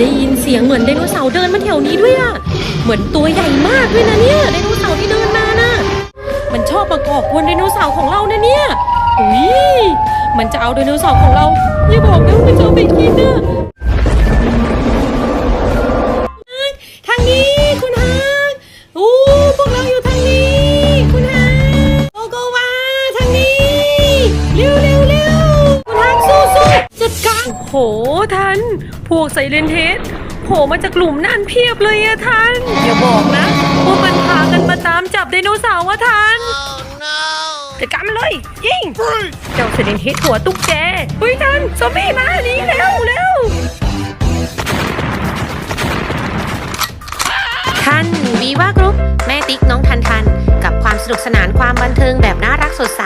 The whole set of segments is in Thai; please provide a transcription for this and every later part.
ได้ยินเสียงเหมือนไดโนเสาร์เดินมาแถวนี้ด้วยอะเหมือนตัวใหญ่มากด้วยนะเนี่ยไดโนเสาร์ที่เดินมาน่ะ มันชอบมาก่อกวนไดโนเสาร์ของเรานะเนี่ย อุ้ย มันจะเอาไดโนเสาร์ของเราอย่าบอกนะว่ามันจะเอาไปกินนะทางนี้คุณฮากอู้พวกเราอยู่ทางนี้ คุณฮากโกโกวาทางนี้ เร็วเร็วเร็วคุณฮากสู้สู้จัดการโอ้โหทัน พวกไซเลนเทสโผล่มาจากกลุ่มนั่นเพียบเลยอะทันอย่าบอกนะว่ามันพากันมาตามจับไดโนเสาร์อะทันจัดการมันเลยยิงเจ้าเซเลนเฮดหัวตุ๊กแกเฮ้ยทันซอมบี้มาหนีเร็วเร็วทันวีว่ากรุ๊ปแม่ติ๊กน้องทันทัน กับความสนุกสนานความบันเทิงแบบน่ารักสดใส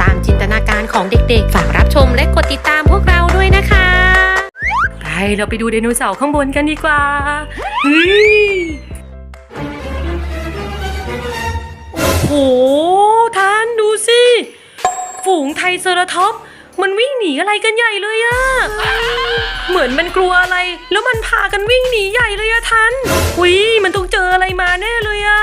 ตามจินตนาการของเด็กๆ ฝากรับชมและกดติดตามพวกเรา เราไปดูไดโนเสาร์ข้างบนกันดีกว่าเฮ้ยโอ้โหทานดูสิ ฝูงไทเซอราท็อป มันวิ่งหนีอะไรกันใหญ่เลยอะเหมือนมันกลัวอะไร แล้วมันพากันวิ่งหนีใหญ่เลยอะทันวิมันต้องเจออะไรมาแน่เลยอะ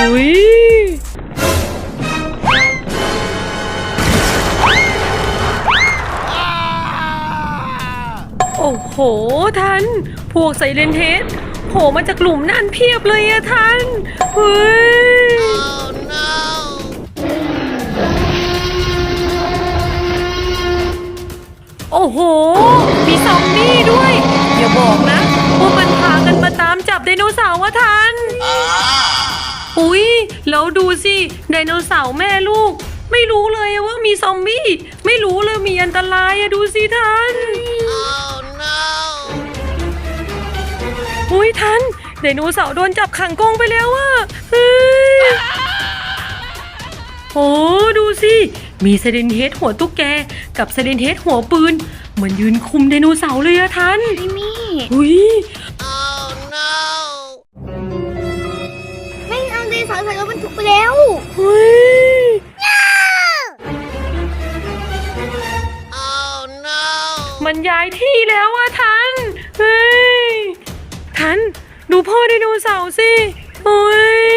อุ้ยโอ้โหทันพวกไซเลนเทสโผล่มาจากกลุ่มนั่นเพียบเลยอะทันเฮ้ยโอ้โห มีซอมบี้ด้วย อย่าบอกนะ แล้วดูสิไดโนเสาร์แม่ลูก ไม่รู้เลยว่ามีซอมบี้ ไม่รู้เลยมีอันตรายอะดูสิทันอุ้ยทันไดโนเสาร์โดนจับขังกรงไปแล้วอะเฮ้ยโอ้ดูสิมีเซเดนเฮดหัวตุ๊กแก กับเซเดนเฮดหัวปืน เหมือนยืนคุมไดโนเสาร์เลยอะทันไม่มีอุ้ย เอาไดโนเสาร์ใส่รถบรรทุกไปแล้วเฮ้ย มันย้ายที่แล้วอะทัน เฮ้ย ทัน ดูพ่อไดโนเสาร์สิ โอ้ย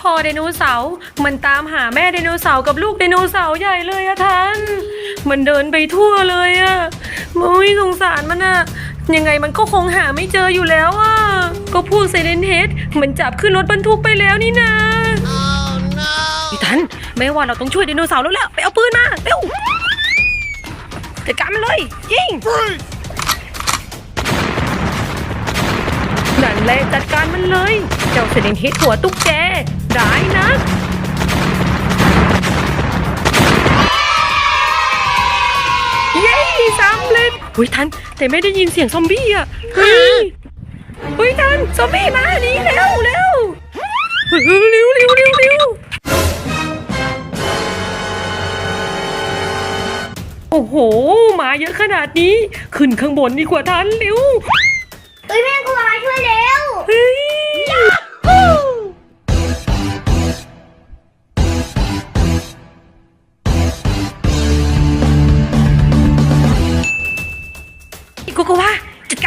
พ่อไดโนเสาร์มันตามหาแม่ไดโนเสาร์กับลูกไดโนเสาร์ใหญ่เลยอะทัน มันเดินไปทั่วเลยอะโอ้ยสงสารมันอะ ยังไงมันก็คงหาไม่เจออยู่แล้วอะก็พวกไซเลนเฮดมันจับขึ้นรถบรรทุกไปแล้วนี่นาพี่ทันแม่ว่าเราต้องช่วยไดโนเสาร์แล้วแหละไปเอาปืนมาเร็วจัดการมันเลยยิงนั่นแหละจัดการมันเลย เจ้าเซเลนเฮดหัวตุ๊กแกได้นะ เย้สำเร็จเฮ้ยทันแต่ไม่ได้ยินเสียงซอมบี้อะเฮ้ยเฮ้ยทันซอมบี้มาหนีเร็วเร็วเร็วเร็วเร็วเร็วเร็วโอ้โหมาเยอะขนาดนี้ ขึ้นข้างบนดีกว่าทันเร็ว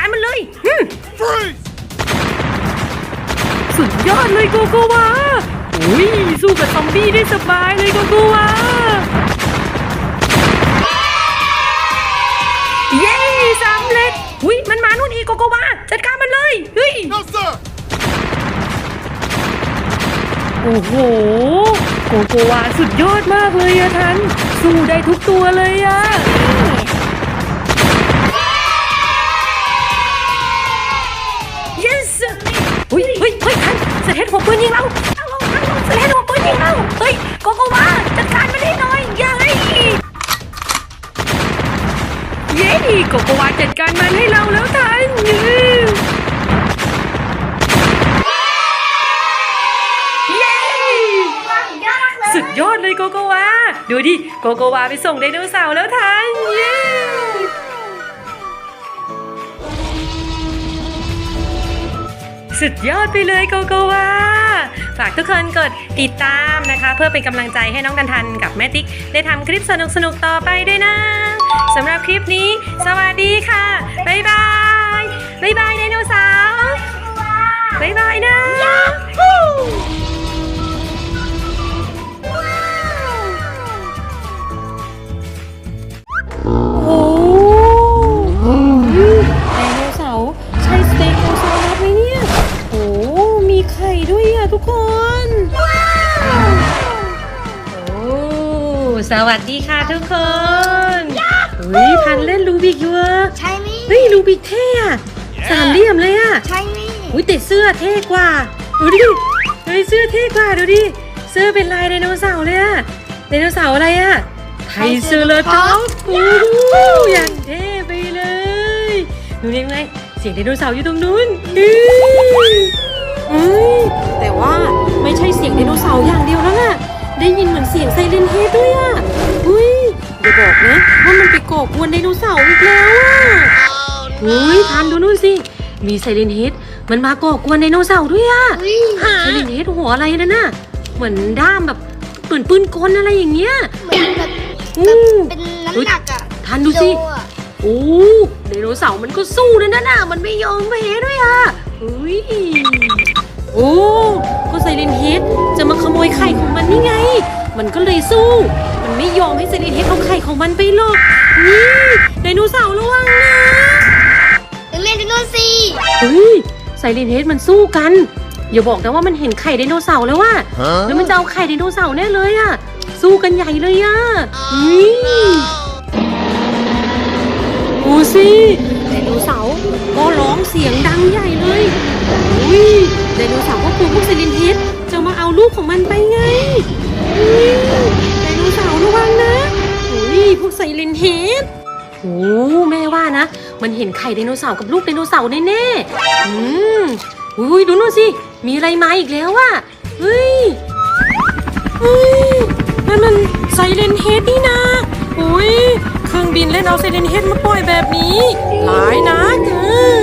การมันเลยสุดยอดเลยโกโกวาอุ้ยสู้กับซอมบี้ได้สบายเลยโกโกวาเย้สำเร็จอุ้ยมันมานู่นอีกโกโกวาจัดการมันเลยเฮ้ย No, sir! โอ้โหโกโกวาสุดยอดมากเลยอะทันสู้ได้ทุกตัวเลยอะ เฮ้ยทันเสร็จหัวปืนยิงเราตั้งลงตั้งลงเสร็จหัวปืนยิงเราเฮ้ยโกโกวาจัดการมันให้หน่อยย่าให้เย้โกโกวาจัดการมันให้เราแล้วทันย้ยเลยสุดยอดเลยโกโกวา ดูดิ โกโกวาไปส่งไดโนเสาร์แล้วทันเย้ สุดยอดไปเลยโกโกวาฝากทุกคนกดติดตามนะคะ เพื่อเป็นกำลังใจให้น้องกันทันกับแม่ติ๊ก ได้ทำคลิปสนุกๆต่อไปด้วยนะสำหรับคลิปนี้ สวัสดีค่ะบ๊ายบายบ๊ายบายไดโนเสาร์บ๊ายบายนะโอ้ สวัสดีค่ะทุกคนเฮ้ยทันเล่นลูบิกอยู่อะใช่ไหมเฮ้ยลูบิกเท่อะสามเหลี่ยมเลยอะใช่ไหมอุ้ยแต่เสื้อเท่กว่า ดูดิ เฮ้ยเสื้อเท่กว่าดูดิ เสื้อเป็นลายไดโนเสาร์เลยอะไดโนเสาร์อะไรอะไทเซอร์ท็อปส์โอ้โหอย่างเท่ไปเลยดูได้ไหมเสียงไดโนเสาร์อยู่ตรงนู้นอื้อเฮ้ยแต่ว่าไม่ใช่เสียงไดโนเสาร์อย่างเดียวแล้วน่ะ ได้ยินเหมือนเสียงไซเรนเฮดด้วยอะเฮ้ยอย่าบอกนะว่ามันไปก่อกวนไดโนเสาร์อีกแล้วอะเฮ้ยทันดูนู่นสิ มีไซเรนเฮดมันมาก่อกวนไดโนเสาร์ด้วยอะอุ้ยไซเรนเฮดหัวอะไรนั่นน่ะ เหมือนด้ามแบบเหมือนปืนกลอะไรอย่างเงี้ยเหมือนแบบอู้เป็นน้ำหนักอะทันดูสิโอะโอ้ไดโนเสาร์มันก็สู้นะนั่นน่ะมันไม่ยอมแพ้ด้วยอะอุ้ยโอ้ก็ไซเรนเฮดจะมาขโมยไข่ของมันนี่ไง มันก็เลยสู้ มันไม่ยอมให้ไซเรนเฮดเอาไข่ของมันไปหรอก นี่ไดโนเสาร์ระวังนะเป็นแม่ดิโนซีเฮ้ยไซเรนเฮดมันสู้กัน อย่าบอกนะว่ามันเห็นไข่ไดโนเสาร์แล้วว่าแล้วมันจะเอาไข่ไดโนเสาร์แน่เลยอะสู้กันใหญ่เลยอะนี่ดูสิไดโนเสาร์ก็ร้องเสียงดังใหญ่เลยอุ้ย ไดโนเสาร์ก็กลัวพวกไซเลนเฮดจะมาเอาลูกของมันไปไงไดโนเสาร์ระวังนะอุ้ยพวกไซเลนเฮดโอ้แม่ว่านะ มันเห็นไข่ไดโนเสาร์กับลูกไดโนเสาร์แน่ๆอืมอุ้ยดูนู่นสิ มีอะไรมาอีกแล้วอะเฮ้ยเฮ้ยนั่นมันไซเรนเฮดนี่นะอุ้ยเครื่องบินเล่นเอาไซเรนเฮดมาปล่อยแบบนี้ หลายนะเออ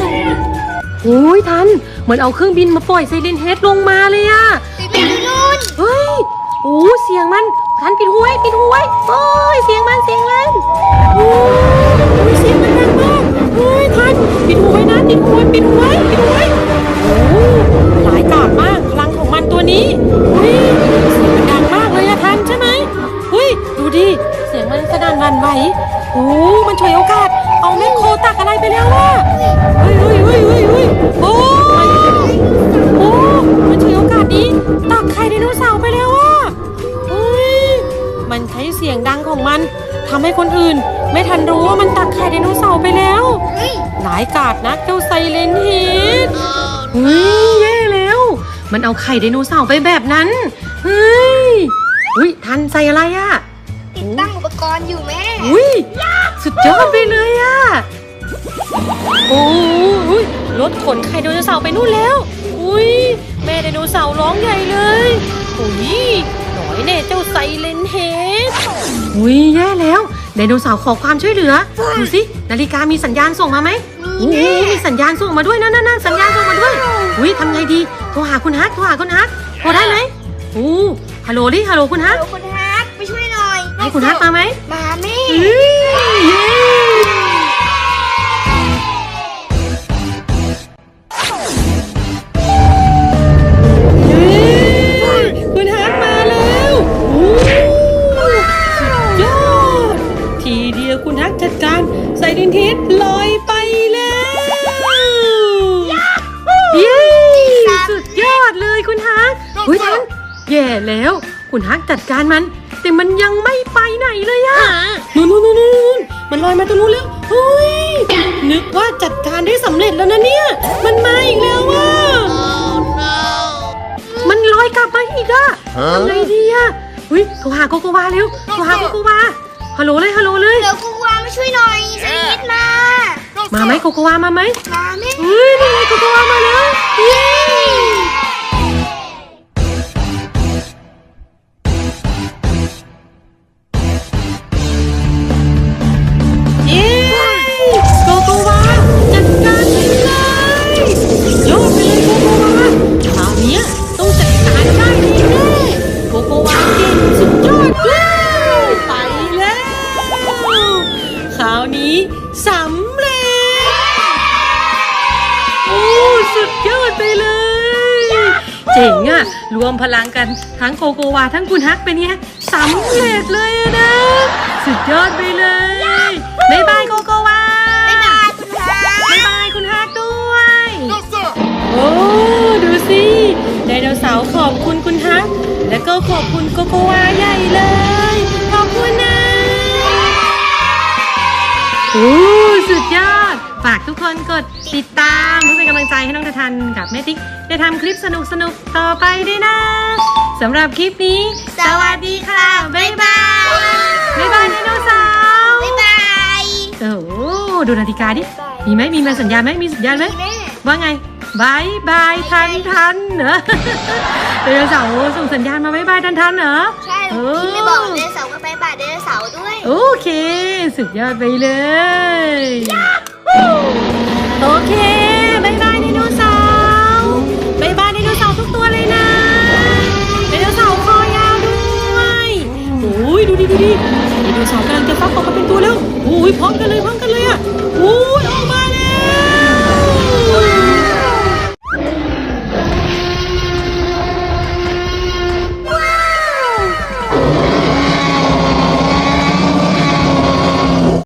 โอ้ยทัน มือนเอาเครื่องบินมาปล่อยไซเรนเฮดลงมาเลยอะเป็นแม่ดิโนนเฮ้ยโอ้เสียงมันทันปิดหูไว้ปิดหูไว้โอ้ยเสียงมันเสียงมันโอ้ยเสียงมันดังมากเฮ้ยทันปิดหูไว้นะปิดหูไว้ปิดหูไว้ปิดหูไว้โอ้หลายกาดมากพลังของมันตัวนี้เฮ้ยเสียงมันดังมากเลยอะทันใช่ไหมเฮ้ยดูดิเสียงมันสนั่นหวันไหวโอ้มันฉวยโอกาสเอาแม่โคตักอะไรไปแล้วว่ะเฮ้ยเฮ้ยเฮ้ยเฮ้ยเฮ้ยโอ้ยโอ้ ว่ามันตักไข่ไดโนเสาร์ไปแล้วเฮ้ยหลายกาดนะเจ้าไซเลนเฮดเฮ้ยแย่แล้ว มันเอาไข่ไดโนเสาร์ไปแบบนั้น เฮ้ย อุ้ยทันใส่อะไรอะติดตั้งอุปกรณ์อยู่แม่ อุ้ยสุดยอดไปเลยอะโอ้ยรถขนไข่ไดโนเสาร์ไปนู่นแล้ว อุ้ยแม่ไดโนเสาร์ร้องใหญ่เลยอุ้ยหน่อยแน่เจ้าไซเลนเฮดอุ้ยแย่แล้ว ไดโนเสาร์ขอความช่วยเหลือ ดูสินาฬิกามีสัญญาณส่งมาไหมมีโอ้แม่มีสัญญาณส่งมาด้วยนั่นนั่นสัญญาณส่งมาด้วยอุ้ยทำไงดีโทรหาคุณฮัทโทรหาคุณฮัทโทรได้ไหมโอ้ฮัลโหลดิฮัลโหลคุณฮัทเดี๋ยวคุณฮักไปช่วยหน่อยให้คุณฮัทมาไหมมาแม่ แย่แล้ว คุณฮักจัดการมัน แต่มันยังไม่ไปไหนเลยอะนู่นนู่นนู่นนู่นมันลอยมาตรงนู้นแล้วเฮ้ยนึกว่าจัดการได้สำเร็จแล้วนะเนี่ย มันมาอีกแล้วว่ะมันลอยกลับมาอีกอะทำไงดีอะเฮ้ยโทรหาโกโกวาเร็วโทรหาโกโกวาฮัลโหลเลยฮัลโหลเลยเดี๋ยวกูวามาช่วยหน่อยสนิทมามาไหมโกโกวามาไหมมาแม่เฮ้ยนี่ไงโกโกวามาแล้วเย้ ไปเลย เจ๋งอะรวมพลังกันทั้งโกโกวาทั้งคุณฮักเป็นไงสำเร็จเลยอะนะ สุดยอดไปเลยบ๊ายบายโกโกวาบ๊ายบายคุณฮักบ๊ายบายคุณฮักด้วย No, sir. โอ้ดูสิไดโนเสาร์ขอบคุณคุณฮัก แล้วก็ขอบคุณโกโกวาใหญ่เลย ขอบคุณนะโอ้สุดยอด ฝากทุกคนกดติดตามเพื่อเป็นกำลังใจให้น้องททันกับแม่ติ๊กได้ทำคลิปสนุกๆต่อไปด้วยนะสำหรับคลิปนี้ สวัสดีค่ะ บ๊ายบาย บ๊ายบายไดโนเสาร์บ๊ายบายโอ้โหดูนาฬิกาดิ มีไหมมีมาสัญญาณไหมมีสัญญาณไหมแม่ว่าไงบายบายทันทันเหรอไดโนเสาร์ส่งสัญญาณมาบายบายทันทันเหรอ ใช่แล้วพี่ไม่บอกไดโนเสาร์ก็บ๊ายบายไดโนเสาร์ด้วย โอเค สุดยอดไปเลย โอเคบายบายไดโนเสาร์บายบายไดโนเสาร์ทุกตัวเลยนะไดโนเสาร์คอยาวด้วยโอ้ยดูดิดูดิไดโนเสาร์กำลังจะฟักออกมาเป็นตัวแล้วโอ้ยพร้อมกันเลยพร้อมกันเลยอะ